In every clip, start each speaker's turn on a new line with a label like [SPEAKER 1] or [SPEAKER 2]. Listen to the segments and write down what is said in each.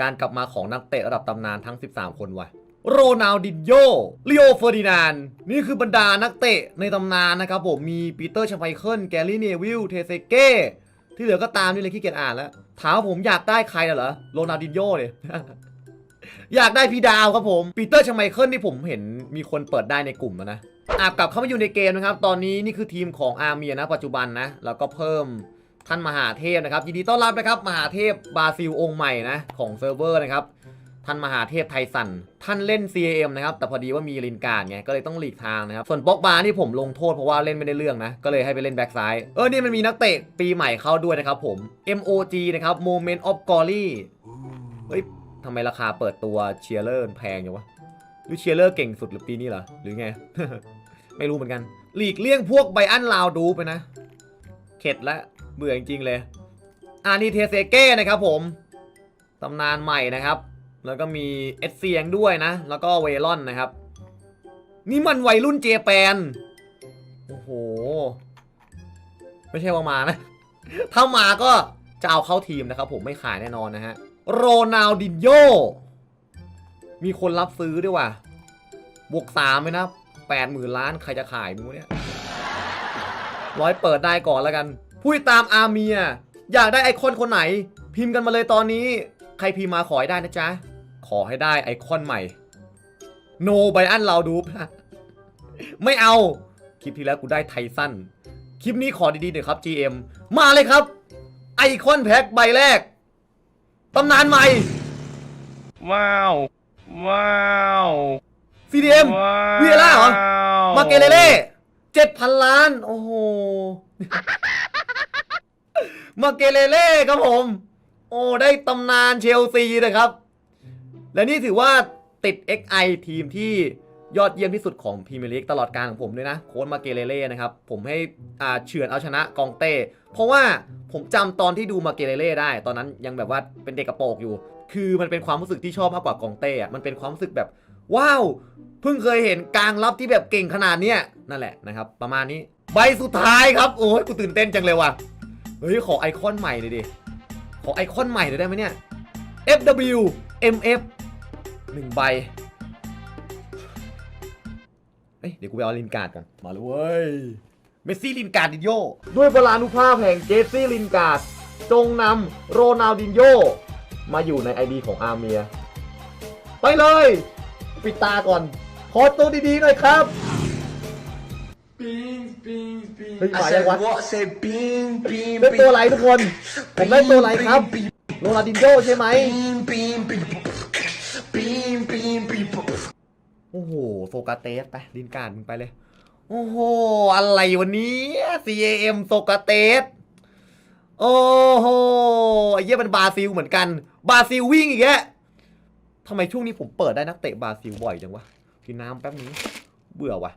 [SPEAKER 1] การกลับมาของนักเตะระดับตำนานทั้ง 13 คนว่ะโรนัลดินโยลิโอเฟอร์ดินาน นี่คือบรรดานักเตะในตำนานนะครับผม มีปีเตอร์ชาไมเคิล แกรี่เนวิล เทเซเก้ ที่เหลือก็ตามนี่เลยขี้เกียจอ่านแล้ว ถามผมอยากได้ใครน่ะเหรอ โรนัลดินโยเลยอยากได้พี่ดาวครับผม ปีเตอร์ชาไมเคิลที่ผมเห็นมีคนเปิดได้ในกลุ่มแล้วนะ อาบกลับเข้ามาอยู่ในเกมนะครับ ตอนนี้นี่คือทีมของอาร์เมียนะปัจจุบันนะ แล้วก็เพิ่ม ท่านมหาเทพนะครับยินดีต้อนรับนะครับมหาเทพบราซิลองค์ใหม่นะของเซิร์ฟเวอร์นะครับท่านมหาเทพไทสันท่านเล่น CAM นะครับแต่พอดีว่ามีลินการไงก็เลยต้องหลีกทางนะครับส่วนบ็อกบาร์ที่ผมลงโทษเพราะว่าเล่นไม่ได้เรื่องนะก็เลยให้ไปเล่นแบ็กซ้ายเออนี่มันมีนักเตะปีใหม่เข้าด้วยนะครับผม MOG นะครับ Moment of Glory เฮ้ยทำไมราคาเปิดตัวเชียร์เลอร์แพงอยู่วะหรือเชียร์เลอร์เก่งสุดหรือปีนี้เหรอหรือไง ไม่รู้เหมือนกัน หลีกเลี่ยงพวกไบอันลาวดูไปนะ เข็ดละ เบื่อจริงๆเลยอานีเทเซเก้นะครับผมตำนานใหม่นะครับ แล้วก็มีเอสเซียงด้วยนะ แล้วก็เวลอนนะครับ นี่มันวัยรุ่นเจแปน โอ้โห ไม่ใช่ว่ามานะ ถ้ามาก็จะเอาเข้าทีมนะครับผมไม่ขายแน่นอนนะฮะ โรนัลดินโย มีคนรับซื้อด้วยว่ะ บวกสามไหมนะแปดหมื่นล้านใครจะขายมูเนี่ย ร้อยเปิดได้ก่อนแล้วกัน ผู้ติดตามอาร์เมีย อยากได้ไอคอนคนไหน พิมพ์กันมาเลยตอนนี้ ใครพิมพ์มาขอให้ได้นะจ๊ะ ขอให้ได้ไอคอนใหม่ โนไบอันเราดูไม่เอา คลิปที่แล้วกูได้ไทสันคลิปนี้ขอดีๆหน่อยครับ GM มาเลยครับ ไอคอนแพ็คใบแรกตำนานใหม่
[SPEAKER 2] ว้าว ว้าว
[SPEAKER 1] CDM
[SPEAKER 2] ว้าว
[SPEAKER 1] เวียร่าเหรอ มาเกเลเล่เจ็ดพันล้าน โอ้โห มาเกเลเล่ครับผม โอ้ได้ตำนานเชลซีนะครับ และนี่ถือว่าติด XI ทีมที่ยอดเยี่ยมที่สุดของพรีเมียร์ลีกตลอดการของผมด้วยนะ โค้ดมาเกเลเล่นะครับ ผมให้อ่าเฉือนเอาชนะกองเต้ เพราะว่าผมจำตอนที่ดูมาเกเลเล่ได้ ตอนนั้นยังแบบว่าเป็นเด็กกระโปรงอยู่ คือมันเป็นความรู้สึกที่ชอบมากกว่ากองเต้อะมันเป็นความรู้สึกแบบ ว้าว เพิ่งเคยเห็นกลางรับที่แบบเก่งขนาดเนี้ยนั่นแหละนะครับ ประมาณนี้ใบสุดท้ายครับโอ้ยกูตื่นเต้นจังเลยว่ะ เฮ้ยขอไอคอนใหม่เลยดิ ขอไอคอนใหม่เลยได้ไหมเนี่ย FW MF หนึ่งใบเอ้ยเดี๋ยวกูไปเอาลินการ์ดก่อน มาเลยเว้ย เมสซี่ลินการ์ดดินโย ด้วยพลานุภาพแห่งเจสซี่ลินการ์ดจงนำโรนัลดินโยมาอยู่ใน ID ของอาร์เมีย ไปเลย ปิดตาก่อน ขอตัวดีๆหน่อยครับ
[SPEAKER 3] Bing, bing, bing.
[SPEAKER 1] เฮ้ย
[SPEAKER 3] I
[SPEAKER 1] มายัง
[SPEAKER 3] said
[SPEAKER 1] วะ
[SPEAKER 3] what? I said bing, bing,
[SPEAKER 1] ได้
[SPEAKER 3] bing.
[SPEAKER 1] ตัวอะไรทุกคน ผมได้ตัวอะไรครับ โรนัลดินโยใช่ไหม
[SPEAKER 3] Bing, bing, bing. Bing, bing, bing.
[SPEAKER 1] โอ้โห โซกาเตสไปลินการ์ดมึงไปเลย โอ้โห อะไรวันนี้ CAM โซกาเตส โอ้โหไอ้เหี้ยมันบราซิลเหมือนกัน บราซิลวิ่งอีกแกทำไมช่วงนี้ผมเปิดได้นักเตะบราซิลบ่อยจังวะกินน้ำแป๊บนึงเบื่อว่ะ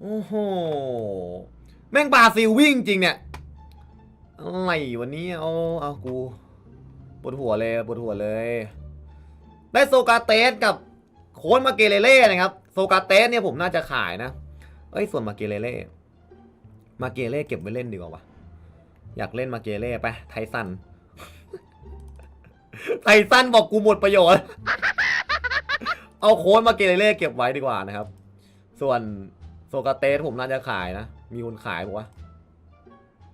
[SPEAKER 1] โอ้โห แม่งบาซิลวิ่งจริงเนี่ย อะไรวันนี้เอาเอากู ปวดหัวเลยปวดหัวเลย ได้โซกาเตสกับโค้นมาเกเลเล่นะครับ โซกาเตสเนี่ยผมน่าจะขายนะ เอ้ยส่วนมาเกเลเล่มาเกเล่เก็บไว้เล่นดีกว่าวะอยากเล่นมาเกเล่ไปไทสัน ไทสันบอกกูหมดประโยชน์ เอาโค้นมาเกเลเล่เก็บไว้ดีกว่านะครับ ส่วน โซกาเตสผมน่าจะขายนะ มีคนขายบอกว่า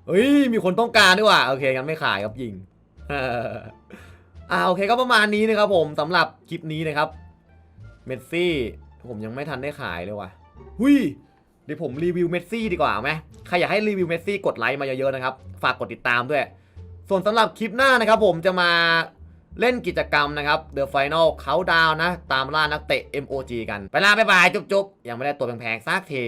[SPEAKER 1] เฮ้ย มีคนต้องการด้วยว่ะ โอเคงั้นไม่ขายครับยิงอ่าโอเคก็ประมาณนี้นะครับผมสำหรับคลิปนี้นะครับ เมสซี่ ผมยังไม่ทันได้ขายเลยว่ะ หุยเดี๋ยวผมรีวิวเมสซี่ดีกว่าเอาไหมใครอยากให้รีวิวเมสซี่กดไลค์มาเยอะๆนะครับ ฝากกดติดตามด้วย ส่วนสำหรับคลิปหน้านะครับผมจะมา เล่นกิจกรรมนะครับ The Final Countdown นะ ตามล่านักเตะ MOG กัน ไปลาบ๊ายบายจุ๊บๆ ยังไม่ได้ตัวแพงๆสักที